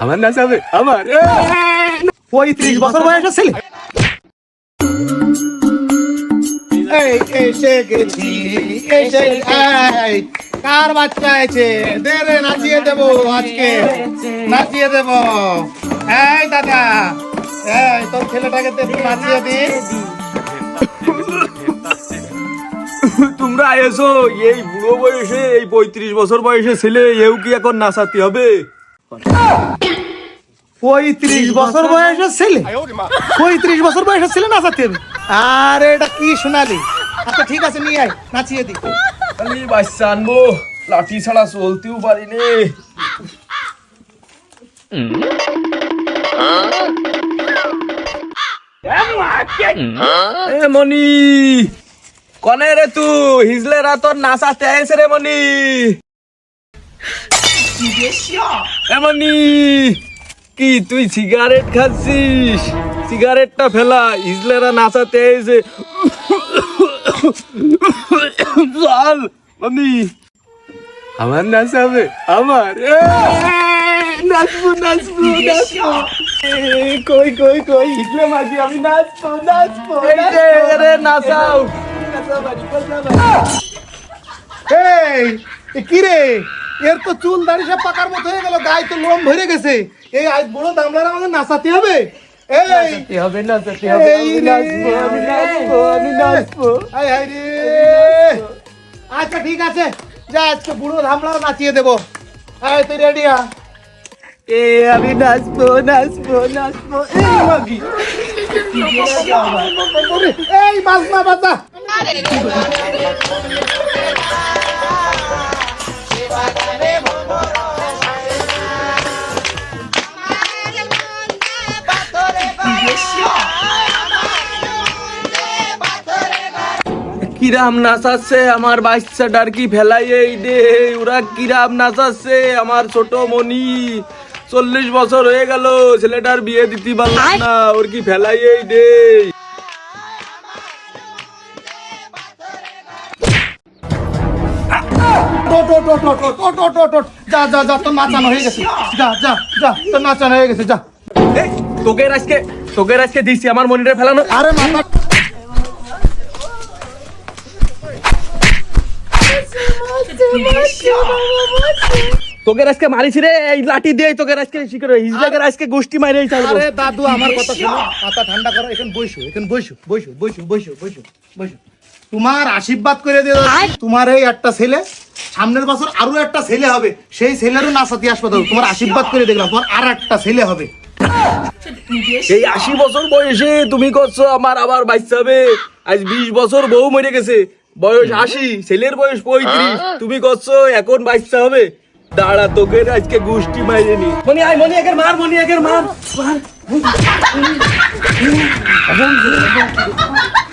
আমার নাচাবে আমার। পঁয়ত্রিশ বছর বয়সের ছেলে। এসে গেছি, এসে কার বাচ্চা আছে দে রে নাচিয়ে দেবো আজকে। নাচিয়ে দেবো। এই, দাদা। এই, তোর ছেলেটাকে নাচিয়ে দিস। তোমরা এসো এই বুড়ো বয়সে এই পঁয়ত্রিশ বছর বয়সে ছেলে এও কি এখন নাচাতে হবে? পঁয়ত্রিশ বছর বয়সের ছেলে? পঁয়ত্রিশ বছর বয়সের ছেলে নাচাতে হবে? আরে এটা কি শোনালি? আচ্ছা ঠিক আছে নিয়ে আয় নাচিয়ে দি। খালি বাচ্চা আনব লাঠি ছাড়া চলতেও পারি নে। মনি কনে রে তুই হিজলে রাতর নাচাতে আইছে রে মনি এ মনি কি তুই সিগারেট খাচ্ছিস? সিগারেটটা ফেলা হিজলেরা নাচাতে আইছে। চল মনি আমার নাচাবে আমার। নাচবো নাচবো নাচবো। কই কই কই? হিজলে মাঝি আমি নাচবো নাচবো নাচাও। এই এ এর তো চুল দাড়ি সব পাকার মতো হয়ে গেল গায়ে তো লোম ভরে গেছে। এই আজ বুড়ো দামলার আমাকে নাচাতে হবে। এই হবে নাচাতে হবে আমি নাচবো আমি নাচবো আমি নাচবো। আই হাই রে। আচ্ছা ঠিক আছে। যা আজকে বুড়ো ধামলা নাচিয়ে দেবো। আয় তুই রেডি এ আমি নাচবো নাচবো নাচবো। এই মাগি। এই বাজনা বাজা কিরাম নাচাচ্ছে আমার বাচ্চাটার কি ফেলাই এই দে? ওরা কিরাম নাচাচ্ছে আমার ছোট মনি চল্লিশ বছর হয়ে গেল, ছেলেটার বিয়ে দিতে পারলাম না, ওর কি ফেলাই এই দে? যা যা যা তোর নাচানো হয়ে গেছে। যা যা যা তোর নাচানো হয়ে গেছে যা। এই, তোকে আজকে তোকে আজকে দিচ্ছি আমার মনিটা ফেলানো। আরে মাথা তোকে আজকে মারিছি রে এই লাঠি দিয়ে তোকে আজকে হিজলাকে আজকে গোষ্ঠী মারে আরে দাদু আমার কথা শোনো। মাথা ঠান্ডা করো এখন বইসো এখন বইসো বইসো বইসো বইসো বইসো বইসো। তোমার আশীর্বাদ করে দিয়ে তোমার এই একটা ছেলে সামনের বছর আরও একটা ছেলে হবে। সেই ছেলেরও আসবে দাও তোমার আশীর্বাদ করে দেখলাম তোমার আর একটা ছেলে হবে। এই আশি বছর বয়সে তুমি করছ আমার আবার বাচ্চা হবে। আজ বিশ বছর বউ মরে গেছে। বয়স আশি ছেলের বয়স পঁয়ত্রিশ। তুমি করছ এখন বাচ্চা হবে। দাঁড়া তোকে আজকে গোষ্ঠী মাইরেনি মনি আয় মনি একের মার মনি একের মার।